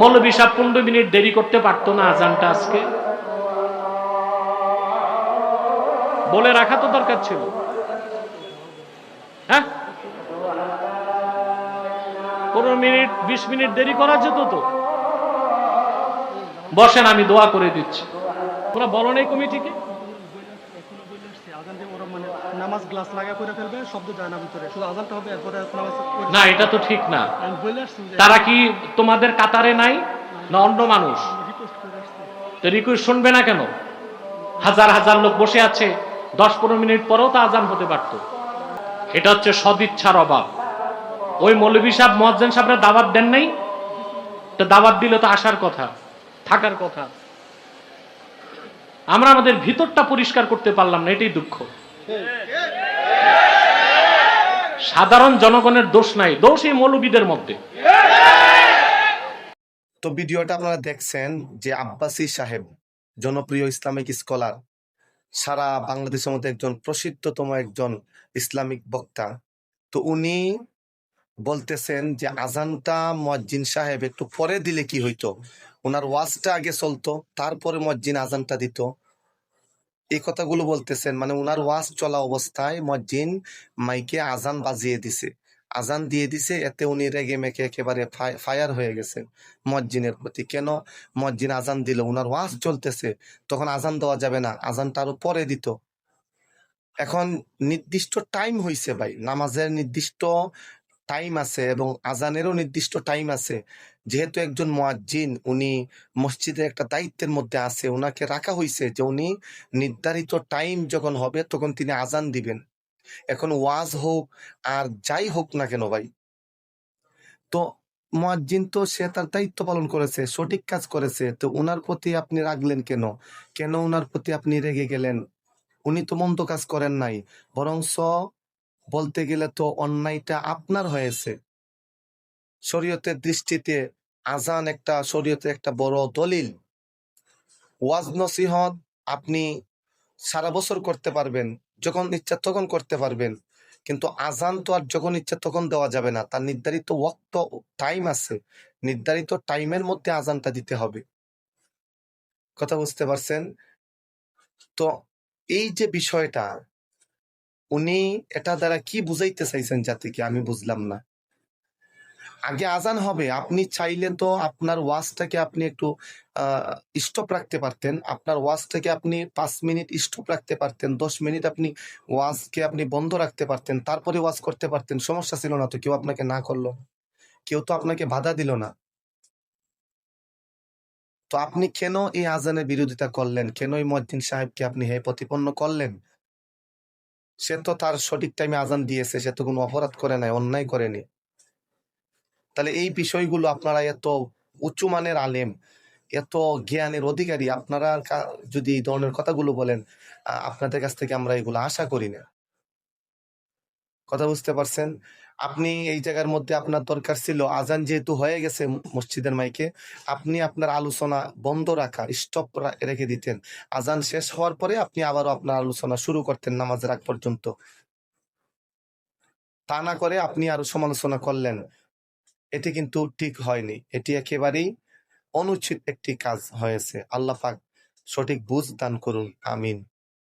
মৌলবী সাহেব পনেরো মিনিট দেরি করতে পারতো না আজানটা আজকে। বলে রাখা তো দরকার ছিল। হ্যাঁ? পনেরো মিনিট, বিশ মিনিট দেরি করা যেত তো। বসেন, আমি দোয়া করে দিচ্ছি। তোমরা বলো নাই কমিটিকে? আজান দিয়ে ওরা মানে নামাজ গ্লাস লাগা করে ফেলবে শব্দ যায় না ভিতরে। শুধু আজানটা হবে এরপরে নামাজ না এটা তো ঠিক না। তারা কি তোমাদের কাতারে নাই? না অন্য মানুষ। তো রিকোয়েস্ট শুনবে না কেন? হাজার হাজার লোক বসে আছে। দশ পনেরো মিনিট পরেও তো আজান হতে পারতো। এটা হচ্ছে সদিচ্ছার অভাব। ওই মৌলবী সাহেব মহাজ্জেন সাহেবরা দাওয়াত দেন নাই? তো দাওয়াত দিলে তো আসার কথা থাকার কথা। আমরা আমাদের ভিতরটা পরিষ্কার করতে পারলাম না, এটাই দুঃখ। সাধারণ জনগণের দোষ নাই, দোষ এই মৌলবীদের মধ্যে। তো ভিডিওটা আপনারা দেখছেন যে আব্বাসী সাহেব, জনপ্রিয় ইসলামিক স্কলার, সারা বাংলাদেশের মধ্যে একজন প্রসিদ্ধতম একজন ইসলামিক বক্তা। তো উনি বলতেছেন যে, আজানটা মজ্জিন সাহেব একটু পরে দিলে কি হইতো? ওনার ওয়াজটা আগে চলতো, তারপরে মজ্জিন আজানটা দিত। এই কথাগুলো বলতেছেন মানে ওনার ওয়াজ চলা অবস্থায় মজ্জিন মাইকে আজান বাজিয়ে দিছে। আজান দিয়ে দিছে, এতে উনি রেগে মেকে একেবারে ফায়ার হয়ে গেছে মজ্জিনের প্রতি। কেন? মজ্জিন আজান দিল, ওনার ওয়াজ চলতেছে, তখন আজান দেওয়া যাবে না, আজানটা আরও পরে দিত। এখন নির্দিষ্ট টাইম হইছে ভাই, নামাজের নির্দিষ্ট টাইম আছে এবং আজানেরও নির্দিষ্ট টাইম আছে। যেহেতু একজন মুয়াজ্জিন, উনি মসজিদের একটা দায়িত্বের মধ্যে আছে ওনাকে রাখা হয়েছে যে উনি নির্ধারিত টাইম যখন হবে তখন তিনি আজান দিবেন। এখন ওয়াজ হোক আর যাই হোক না কেন ভাই, তো মুয়াজ্জিন তো সে তার দায়িত্ব পালন করেছে, সঠিক কাজ করেছে, তো ওনার প্রতি আপনি রাখলেন কেন? কেন ওনার প্রতি আপনি রেগে গেলেন? উনি তো মন্দ কাজ করেন নাই, বরংস বলতে গেলে তো অন্যায়টা আপনার হয়েছে। শরীয়তের দৃষ্টিতে আজান একটা, শরীয়তের একটা বড় দলিল। ওয়াজ নসিহত আপনি সারা বছর করতে পারবেন, যখন ইচ্ছা তখন করতে পারবেন। কিন্তু আজান তো আর যখন ইচ্ছা তখন দেওয়া যাবে না। তার নির্ধারিত ওয়াক্ত, টাইম আছে। নির্ধারিত টাইমের মধ্যে আজানটা দিতে হবে। কথা বুঝতে পারছেন? তো এই যে বিষয়টা উনি এটা দ্বারা কি বুঝাইতে চাইছেন জাতিকে আমি বুঝলাম না? আগে আজান হবে, আপনি চাইলে তো আপনার ওয়াজটাকে আপনি একটু স্টপ রাখতে পারতেন। আপনার ওয়াজটাকে আপনি পাঁচ মিনিট স্টপ রাখতে পারতেন, দশ মিনিট আপনি ওয়াজকে আপনি বন্ধ রাখতে পারতেন, তারপরে ওয়াজ করতে পারতেন, সমস্যা ছিল না তো, কেউ আপনাকে না করল। কেউ তো আপনাকে বাধা দিল না। তো আপনি কেন এই আজানের বিরোধিতা করলেন? কেন এই মজ্জিন সাহেবকে আপনি হে প্রতিপন্ন করলেন? সে তো তার সঠিক টাইমে আজান দিয়েছে, সে তো কোনো অপরাধ করে নাই, অন্যায় করেনি তাহলে এই বিষয়গুলো আপনারা এত উঁচু মানের আলেম, এত জ্ঞানের অধিকারী, আপনারা যদি এই ধরনের কথাগুলো বলেন আপনাদের কাছ থেকে আমরা এগুলো আশা করি না। কথা বুঝতে পারছেন? আপনি এই জায়গার মধ্যে আপনার দরকার ছিল। আজান যেহেতু হয়ে গেছে মসজিদের মাইকে, আপনি আপনার আলোচনা বন্ধ রাখা স্টপ রেখে দিতেন। আজান শেষ হওয়ার পরে আপনি আবারও আপনার আলোচনা শুরু করতেন নামাজের আগ পর্যন্ত। তা না করে আপনি আরও সমালোচনা করলেন। এটি কিন্তু ঠিক হয়নি। এটি একেবারেই অনুচিত একটি কাজ হয়েছে। আল্লাহ পাক সঠিক বুঝ দান করুন। আমিন।